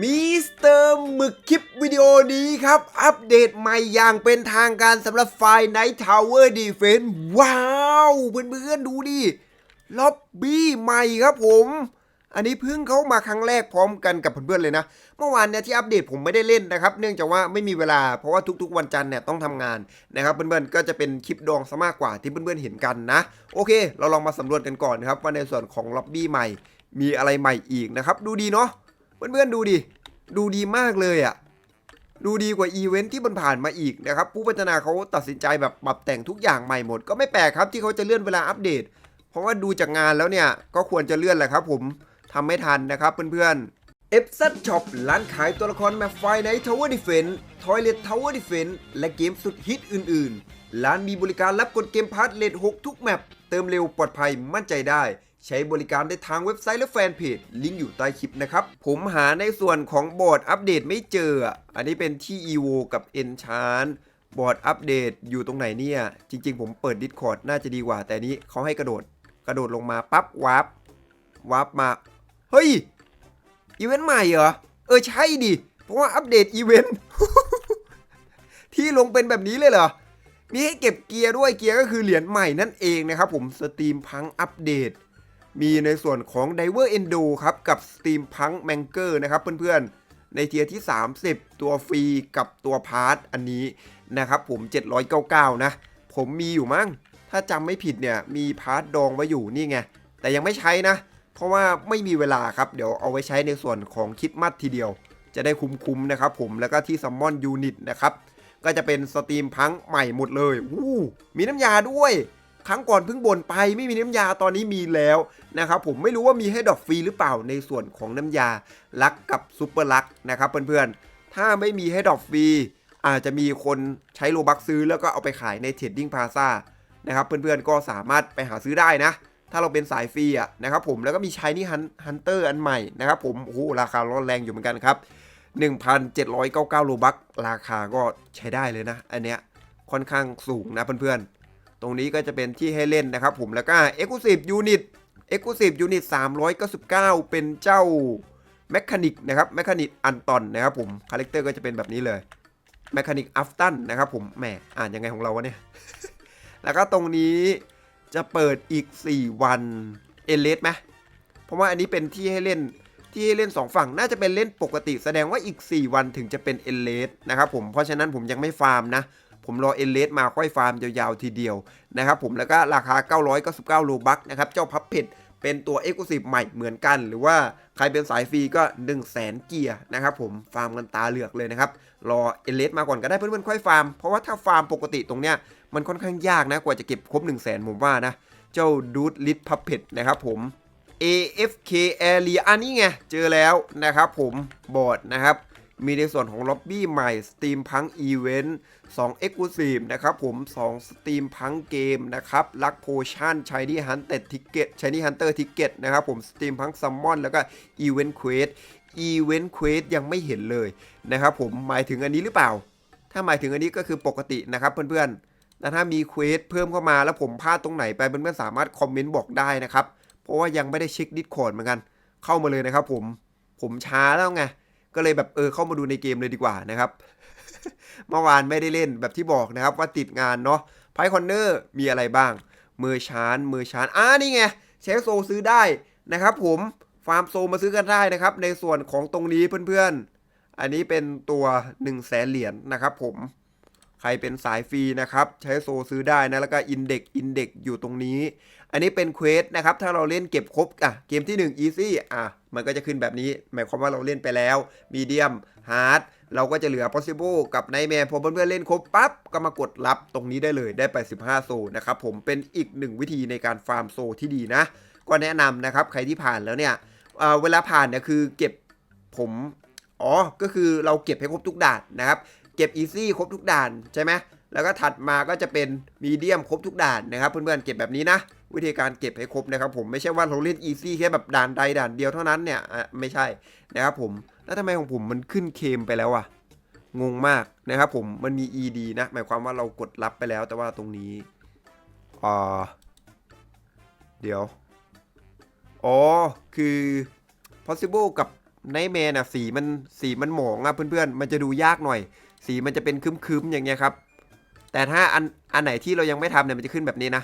มิสเตอร์หมึกคลิปวิดีโอนี้ครับ อัปเดตใหม่อย่างเป็นทางการสำหรับไฟล์ Night Tower Defense ว้าว เพื่อนๆดูดิล็อบบี้ใหม่ครับผม อันนี้เพิ่งเข้ามาครั้งแรกพร้อมกันกับเพื่อนๆเลยนะ เมื่อวานเนี่ยที่อัปเดตผมไม่ได้เล่นนะครับ เนื่องจากว่าไม่มีเวลาเพราะว่าทุกๆวันจันทร์เนี่ยต้องทำงานนะครับเพื่อนๆก็จะเป็นคลิปดองซะมากกว่าที่เพื่อนๆเห็นกันนะ โอเค เราลองมาสำรวจกันก่อนนะครับว่าในส่วนของล็อบบี้ใหม่มีอะไรใหม่อีกนะครับ ดูดีเนาะ เพื่อนๆดูดิ ดูดีมากเลยอะ่ะ ดูดีกว่าอีเวนท์ที่มันผ่านมาอีกนะครับ ผู้พัฒนาเขาตัดสินใจแบบปรับแต่งทุกอย่างใหม่หมด ก็ไม่แปลกครับที่เขาจะเลื่อนเวลาอัปเดต เพราะว่าดูจากงานแล้วเนี่ย ก็ควรจะเลื่อนแหละครับผมทำไม่ทันนะครับเพื่อนๆเอฟซัดช็อปร้านขายตัวละครแมปไฟในทาวเวอร์ดิเฟนทอยเลททาวเวอร์ดิเฟนและเกมสุดฮิตอื่น ๆ ร้านมีบริการรับกดเกมพาร์ทเลท6ทุกแมปเติมเร็วปลอดภัยมั่นใจได้ ใช้บริการได้ทางเว็บไซต์และแฟนเพจ ลิงก์อยู่ใต้คลิปนะครับ ผมหาในส่วนของบอร์ดอัปเดตไม่เจอ อันนี้เป็นที่ EVO กับ Enchant บอร์ดอัปเดตอยู่ตรงไหนเนี่ย จริง ๆ ผมเปิด Discord น่าจะดีกว่า แต่นนี้เขาให้กระโดดกระโดดลงมาปั๊บวาร์ปวาร์ปมา เฮ้ย อีเวนต์ใหม่เหรอ เออใช่ดิ เพราะว่าอัปเดตอีเวนต์ที่ลงเป็นแบบนี้เลยเหรอ มีให้เก็บเกียร์ด้วยเกียร์ก็คือเหรียญใหม่นั่นเองนะครับผมสตรีมพังอัปเดต มีในส่วนของ Diver Endo ครับ กับ Steam Punk m a n g e r นะครับเพื่อนๆ ในเทียร์ที่ 30 ตัวฟรีกับตัวพาร์ทอันนี้นะครับผม 799 นะ ผมมีอยู่มั้ง ถ้าจำไม่ผิดเนี่ย มีพาร์ทดองไว้อยู่นี่ไง แต่ยังไม่ใช้นะ เพราะว่าไม่มีเวลาครับ เดี๋ยวเอาไว้ใช้ในส่วนของคิดมัดทีเดียว จะได้คุ้มๆนะครับผมแล้วก็ที่ซัมมอนยูนิตนะครับ ก็จะเป็นสตรีมพังใหม่หมดเลยวู้มีน้ำยาด้วย ครั้งก่อนเพิ่งบ่นไปไม่มีน้ำยาตอนนี้มีแล้วนะครับผมไม่รู้ว่ามีให้ดอกฟรีหรือเปล่าในส่วนของน้ำยาลักกับซูเปอร์ลักนะครับเพื่อนๆ ถ้าไม่มีให้ดอกฟรีอาจจะมีคนใช้โลบักซื้อแล้วก็เอาไปขายในเทรดดิ้งพาซานะครับเพื่อนๆก็สามารถไปหาซื้อได้นะ ถ้าเราเป็นสายฟรีอะนะครับผมแล้วก็มีชายนี่ฮันเตอร์อันใหม่นะครับผมโอ้โหราคาร้อนแรงอยู่เหมือนกันครับ 1,799โลบักราคาก็ใช้ได้เลยนะ อันเนี้ยค่อนข้างสูงนะเพื่อนๆ ตรงนี้ก็จะเป็นที่ให้เล่นนะครับผมแล้วก็ Exclusive Unit Exclusive Unit 399 เป็นเจ้า m e c h a n i c นะครับ m e c h a n i c อันตอนนะครับผมคาแรคเตอร์ก็จะเป็นแบบนี้เลย m e c h a n i c อัฟตันนะครับผมแหมอ่านยังไงของเราวะเนี่ย แล้วก็ตรงนี้จะเปิดอีก 4 วันเอเลสไหมเพราะว่าอันนี้เป็นที่ให้เล่น ที่ให้เล่น 2 ฝั่งน่าจะเป็นเล่นปกติ แสดงว่าอีก 4 วันถึงจะเป็นเอเลสนะครับผมเพราะฉะนั้นผมยังไม่ฟาร์มนะ ผมรอเอเลสมาค่อยฟาร์มยาวๆทีเดียวนะครับผมแล้วก็ราคา 999โลบักนะครับเจ้าพับเพ t เป็นตัว e x c l u s i v e ใหม่เหมือนกัน หรือว่าใครเป็นสายฟรีก็ 1 0 0 0 0แสนเกียร์นะครับผมฟาร์มกันตาเหลือกเลยนะครับ รอเอเลสมาก่อนก็ได้เพื่อนๆค่อยฟาร์ม เพราะว่าถ้าฟาร์มปกติตรงเนี้ยมันค่อนข้างยากนะกว่าจะเก็บครบ 1 0 0 0 0แสนผมว่านะ เจ้าดูดลิทพับเพ t นะครับผม AFK Area อันนี้ไง เจอแล้วนะครับผมบอร์ดนะครับ มีในส่วนของล็อบบี้ใหม่ Steam Punk Event 2 Exclusive นะครับผม2 Steam Punk Game นะครับลักโพชั่น Shiny Hunter Ticket Shiny Hunter Ticket นะครับผม Steam Punk Summon แล้วก็ Event Quest Event Quest ยังไม่เห็นเลยนะครับผมหมายถึงอันนี้หรือเปล่า ถ้าหมายถึงอันนี้ก็คือปกตินะครับเพื่อนๆแต่ถ้ามีเควสเพิ่มเข้ามาแล้วผมพลาดตรงไหนไปเพื่อนๆสามารถคอมเมนต์บอกได้นะครับ เพราะว่ายังไม่ได้เช็คดิสคอร์ดเหมือนกัน เข้ามาเลยนะครับผมผมช้าแล้วไง ก็เลยแบบเออเข้ามาดูในเกมเลยดีกว่านะครับ เมื่อวานไม่ได้เล่นแบบที่บอกนะครับว่าติดงานเนาะไพคอนเนอร์มีอะไรบ้างมือชานมือชานอ่านี่ไงเชฟโซซื้อได้นะครับผมฟาร์มโซมาซื้อกันได้นะครับ ในส่วนของตรงนี้เพื่อนๆ อันนี้เป็นตัว1นึ่งแสนเหรียญนะครับผม ใครเป็นสายฟรีนะครับ ใช้โซซื้อได้นะ แล้วก็อินเด็กอินเด็กอยู่ตรงนี้ อันนี้เป็นเควสนะครับ ถ้าเราเล่นเก็บครบ อะ เกมที่ 1 Easy อะ มันก็จะขึ้นแบบนี้ หมายความว่าเราเล่นไปแล้ว Medium Hard เราก็จะเหลือ Possible กับ Nightmare พอเพื่อนๆเล่นครบปั๊บ ก็มากดรับตรงนี้ได้เลยได้ไป 15 โซนะครับผมเป็นอีกหนึ่งวิธีในการฟาร์มโซที่ดีนะ ก็แนะนำนะครับ ใครที่ผ่านแล้วเนี่ยเเวลาผ่านเนี่ยคือเก็บผม อ๋อ ก็คือเราเก็บให้ครบทุกด่านนะครับ เก็บ Easy ครบทุกด่านใช่ไหมแล้วก็ถัดมาก็จะเป็นมีเดียมครบทุกด่านนะครับเพื่อนๆเก็บแบบนี้นะ วิธีการเก็บให้ครบนะครับผมไม่ใช่ว่าเราเล่น Easy แค่แบบด่านใดด่านเดียวเท่านั้นเนี่ยไม่ใช่นะครับผมแล้วทำไมของผมมันขึ้นเคมไปแล้วอะงงมากนะครับผมมันมี ED นะ หมายความว่าเรากดรับไปแล้วแต่ว่าตรงนี้อ่าเดี๋ยวอ๋อคือ possible กับไนแมนอะสีมันสีมันหมองอะเพื่อนๆ มันจะดูยากหน่อย สีมันจะเป็นคึมๆอย่างเงี้ยครับ แต่ถ้าอันอันไหนที่เรายังไม่ทำเนี่ยมันจะขึ้นแบบนี้นะ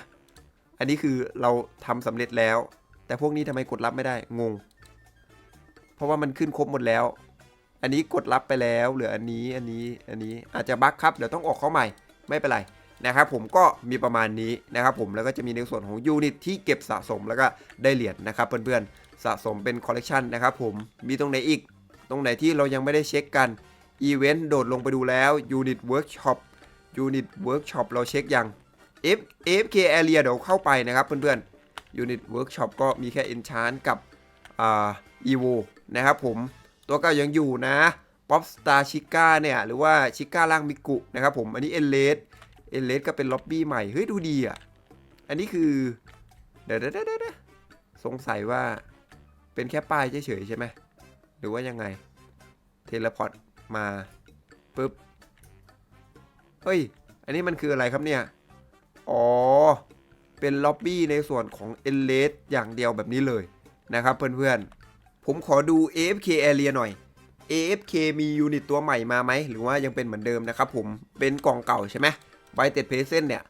อันนี้คือเราทำสำเร็จแล้ว แต่พวกนี้ทำไมกดรับไม่ได้งง เพราะว่ามันขึ้นครบหมดแล้ว อันนี้กดรับไปแล้วเหลืออันนี้อันนี้อันนี้อาจจะบั๊กครับเดี๋ยวต้องออกเข้าใหม่ไม่เป็นไรนะครับผมก็มีประมาณนี้นะครับผมแล้วก็จะมีในส่วนของยูนิตที่เก็บสะสมแล้วก็ได้เหรียญนะครับเพื่อนๆสะสมเป็นคอลเลกชันนะครับผมมีตรงไหนอีก ตรงไหนที่เรายังไม่ได้เช็คกัน อีเวนต์โดดลงไปดูแล้วยูนิตเวิร์กช็อปยูนิตเวิร์กช็อปเราเช็คยัง F FK area เดี๋ยวเข้าไปนะครับเพื่อนๆ Unit Workshop ก็มีแค่ Enchant กับอ่า Evo นะครับผมตัวเก็ยังอยู่นะ Pop Star Chica เนี่ย หรือว่า Chica ล่างมิกุนะครับผม อันนี้ e n l e s e n l e s ก็เป็นล็อบบี้ใหม่ เฮ้ย ดูดีอะ อันนี้คือเดี๋ยวเดี๋ยวเดี๋ยวเดี๋ยวสงสัยว่าเป็นแค่ป้ายเฉยๆใช่ไหม หรือว่ายังไง เทเลพอร์ต มาปุ๊บเฮ้ย อันนี้มันคืออะไรครับเนี่ย อ๋อ เป็นล็อบบี้ในส่วนของ e n l e s อย่างเดียวแบบนี้เลยนะครับเพื่อนๆ ผมขอดู AFK area หน่อย AFK มียูนิตตัวใหม่มาไหม หรือว่ายังเป็นเหมือนเดิมนะครับผม เป็นกล่องเก่าใช่ไหมไบเต็ดเพเซนเนี่ย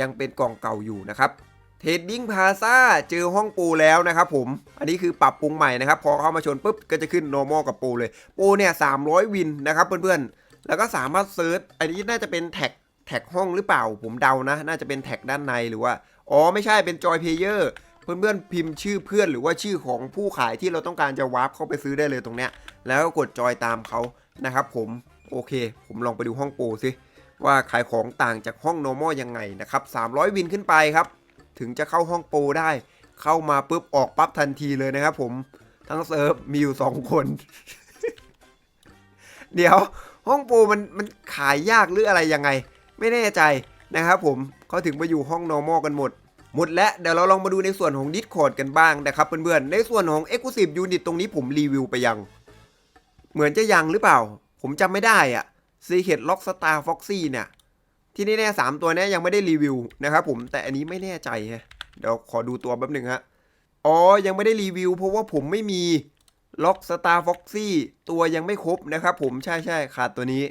ยังเป็นกล่องเก่าอยู่นะครับ เทดดิ้งพาซาเจอห้องปูแล้วนะครับผม อันนี้คือปรับปรุงใหม่นะครับ พอเข้ามาชนปุ๊บก็จะขึ้น normal กับปูเลย ปูเนี่ย300วินนะครับเพื่อนๆ แล้วก็สามารถเซิร์ช อันนี้น่าจะเป็นแท็กแท็กห้องหรือเปล่า ผมเดานะ น่าจะเป็นแท็กด้านในหรือว่า อ๋อไม่ใช่เป็นจอยเพลเยอร์ เพื่อนๆ พิมพ์ชื่อเพื่อนหรือว่าชื่อของผู้ขายที่เราต้องการจะวาร์ปเข้าไปซื้อได้เลยตรงเนี้ย แล้วก็กดจอยตามเขานะครับผม โอเค ผมลองไปดูห้องปรสิว่าขายของต่างจากห้อง normal ยังไงนะครับ300 วินขึ้นไปครับ ถึงจะเข้าห้องโปรได้ เข้ามาปุ๊บออกปั๊บทันทีเลยนะครับผมทั้งเซิร์ฟมีอยู่2คน เดี๋ยวห้องโปรมันมันขายยากหรืออะไรยังไง ไม่แน่ใจนะครับผมเขาถึงไปอยู่ห้อง normal กันหมด หมดแล้วเดี๋ยวเราลองมาดูในส่วนของ Discord กันบ้างนะครับเพื่อนๆในส่วนของ Exclusive Unit ตรงนี้ผมรีวิวไปยัง เหมือนจะยังหรือเปล่า ผมจำไม่ได้อะ Secret Lock Star Foxy เนี่ย ที่นี่แน่สามตัวเนี้ยยังไม่ได้รีวิวนะครับผมแต่อันนี้ไม่แน่ใจฮะเดี๋ยวขอดูตัวแป๊บหนึ่งฮะอ๋อยังไม่ได้รีวิว เพราะว่าผมไม่มีล็อกสตาร์ฟ็อกซี่ตัวยังไม่ครบนะครับผมใช่ใช่ขาดตัวนี้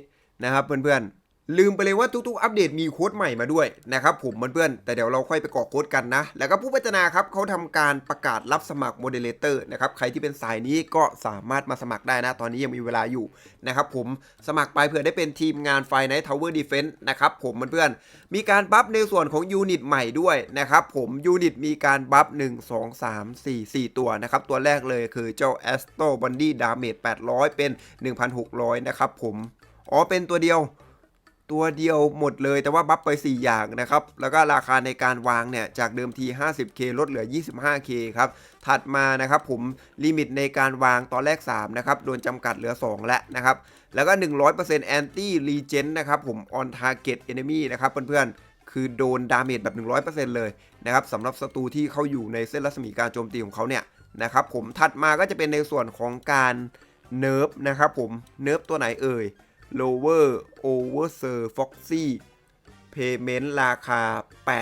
นะครับเพื่อนๆ ลืมไปเลยว่าทุกๆ อัปเดตมีโค้ดใหม่มาด้วยนะครับผมเพื่อนๆแต่เดี๋ยวเราค่อยไปกรอกโค้ดกันนะ แล้วก็ผู้พัฒนาครับเขาทำการประกาศรับสมัครโมเดเลเตอร์นะครับใครที่เป็นสายนี้ก็สามารถมาสมัครได้นะ ตอนนี้ยังมีเวลาอยู่นะครับผมสมัครไปเผื่อได้เป็นทีมงานไฟในทาวเวอร์ดีเฟนต์นะครับผมเพื่อนๆมีการบัฟในส่วนของยูนิตใหม่ด้วยนะครับผมยูนิตมีการบัฟ1 2 3 4 4 ตัวนะครับตัวแรกเลยคือเจ้า a s t r o b o n d y Damage 800 เป็น 1,600 นะครับผมอ๋อเป็นตัวเดียว ตัวเดียวหมดเลยแต่ว่าบัฟไป 4 อย่างนะครับ แล้วก็ราคาในการวางเนี่ย จากเดิมที 50k ลดเหลือ 25k ครับ ถัดมานะครับผมลิมิตในการวางตอนแรก 3 นะครับ โดนจำกัดเหลือ 2 แล้วนะครับ แล้วก็ 100% anti regen นะครับผม on target enemy นะครับเพื่อนๆ คือโดนดาเมจแบบ 100%เลยนะครับสำหรับศัตรูที่เขาอยู่ในเส้นรัศมีการโจมตีของเขาเนี่ยนะครับผมถัดมาก็จะเป็นในส่วนของการเนิร์ฟนะครับผมเนิร์ฟตัวไหนเอ่ย lower overser foxy payment ราคา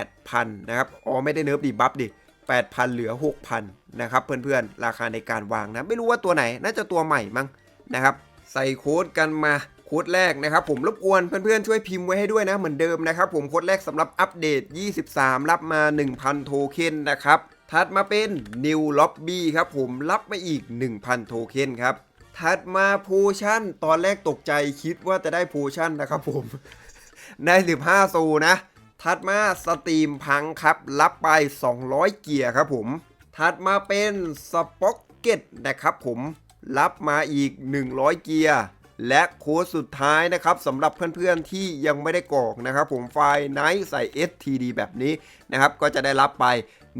8,000 นะครับ อ๋อ ไม่ได้เนิร์ฟดิบัฟดิ 8,000 เหลือ 6,000 นะครับ เพื่อนๆ ราคาในการวางนะ ไม่รู้ว่าตัวไหน น่าจะตัวใหม่มั้งนะครับ ใส่โค้ดกันมาโค้ดแรกนะครับผมรบกวนเพื่อนๆ ช่วยพิมพ์ไว้ให้ด้วยนะเหมือนเดิมนะครับผมโค้ดแรกสำหรับอัปเดต 23 รับมา 1,000 โทเค็นนะครับ ถัดมาเป็น New Lobby ครับผมรับมาอีก 1,000 โทเค็นครับ ถัดมาโพชั่น ตอนแรกตกใจคิดว่าจะได้โพชั่นนะครับผม ได้ 15 ซูนะ ถัดมาสตรีมพังครับ รับไป 200 เกียร์ครับผม ถัดมาเป็นสป็อกเก็ตนะครับผม รับมาอีก 100 เกียร์ และโค้ดสุดท้ายนะครับสำหรับเพื่อนๆที่ยังไม่ได้กรอกนะครับผมไฟล์ไนท์ใส่ STD แบบนี้นะครับ ก็จะได้รับไป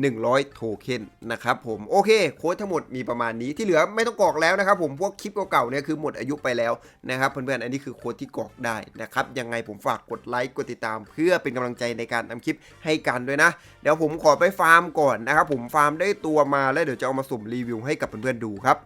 100 โทเค็นนะครับผมโอเคโค้ดทั้งหมดมีประมาณนี้ที่เหลือไม่ต้องกรอกแล้วนะครับผมพวกคลิปเก่าๆเนี่ยคือหมดอายุไปแล้วนะครับเพื่อนๆอันนี้คือโค้ดที่กรอกได้นะครับยังไงผมฝากกดไลค์กดติดตาม เพื่อเป็นกำลังใจในการทำคลิปให้กันด้วยนะ เดี๋ยวผมขอไปฟาร์มก่อนนะครับผมฟาร์มได้ตัวมาแล้วเดี๋ยวจะเอามาสุ่มรีวิวให้กับเพื่อนๆดูครับ